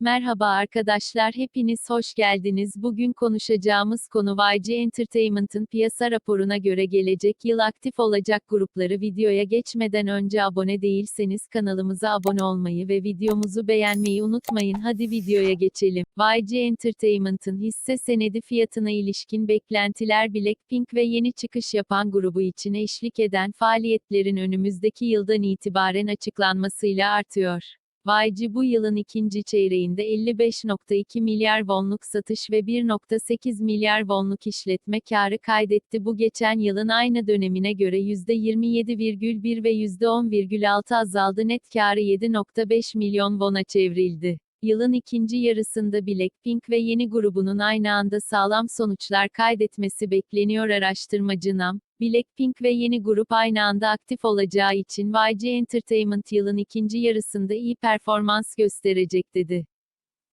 Merhaba arkadaşlar hepiniz hoş geldiniz. Bugün konuşacağımız konu YG Entertainment'ın piyasa raporuna göre gelecek yıl aktif olacak grupları videoya geçmeden önce abone değilseniz kanalımıza abone olmayı ve videomuzu beğenmeyi unutmayın. Hadi videoya geçelim. YG Entertainment'ın hisse senedi fiyatına ilişkin beklentiler Blackpink ve yeni çıkış yapan grubu için eşlik eden faaliyetlerin önümüzdeki yıldan itibaren açıklanmasıyla artıyor. YG bu yılın ikinci çeyreğinde 55.2 milyar wonluk satış ve 1.8 milyar wonluk işletme karı kaydetti. Bu geçen yılın aynı dönemine göre %27,1 ve %10,6 azaldı. Net karı 7.5 milyon won'a çevrildi. Yılın ikinci yarısında Blackpink ve yeni grubunun aynı anda sağlam sonuçlar kaydetmesi bekleniyor araştırmacı NAM. Blackpink ve yeni grup aynı anda aktif olacağı için YG Entertainment yılın ikinci yarısında iyi performans gösterecek dedi.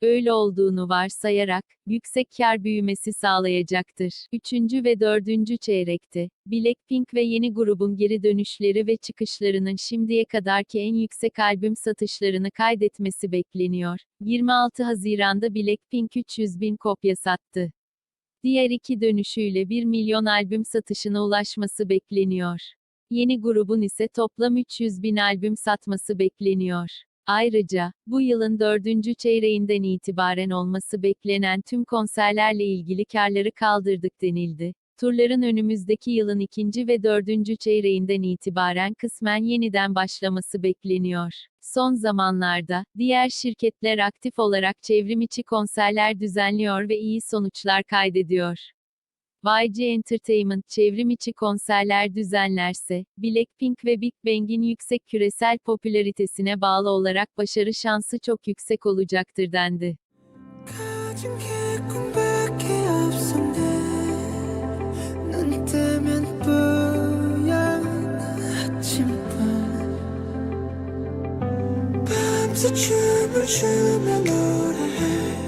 Öyle olduğunu varsayarak, yüksek kar büyümesi sağlayacaktır. Üçüncü ve dördüncü çeyrekte, Blackpink ve yeni grubun geri dönüşleri ve çıkışlarının şimdiye kadarki en yüksek albüm satışlarını kaydetmesi bekleniyor. 26 Haziran'da Blackpink 300 bin kopya sattı. Diğer iki dönüşüyle 1 milyon albüm satışına ulaşması bekleniyor. Yeni grubun ise toplam 300 bin albüm satması bekleniyor. Ayrıca, bu yılın dördüncü çeyreğinden itibaren olması beklenen tüm konserlerle ilgili karları kaldırdık denildi. Turların önümüzdeki yılın ikinci ve dördüncü çeyreğinden itibaren kısmen yeniden başlaması bekleniyor. Son zamanlarda, diğer şirketler aktif olarak çevrimiçi konserler düzenliyor ve iyi sonuçlar kaydediyor. YG Entertainment çevrimiçi konserler düzenlerse, Blackpink ve Big Bang'in yüksek küresel popülaritesine bağlı olarak başarı şansı çok yüksek olacaktır dendi. So such a betrayal of my Lord I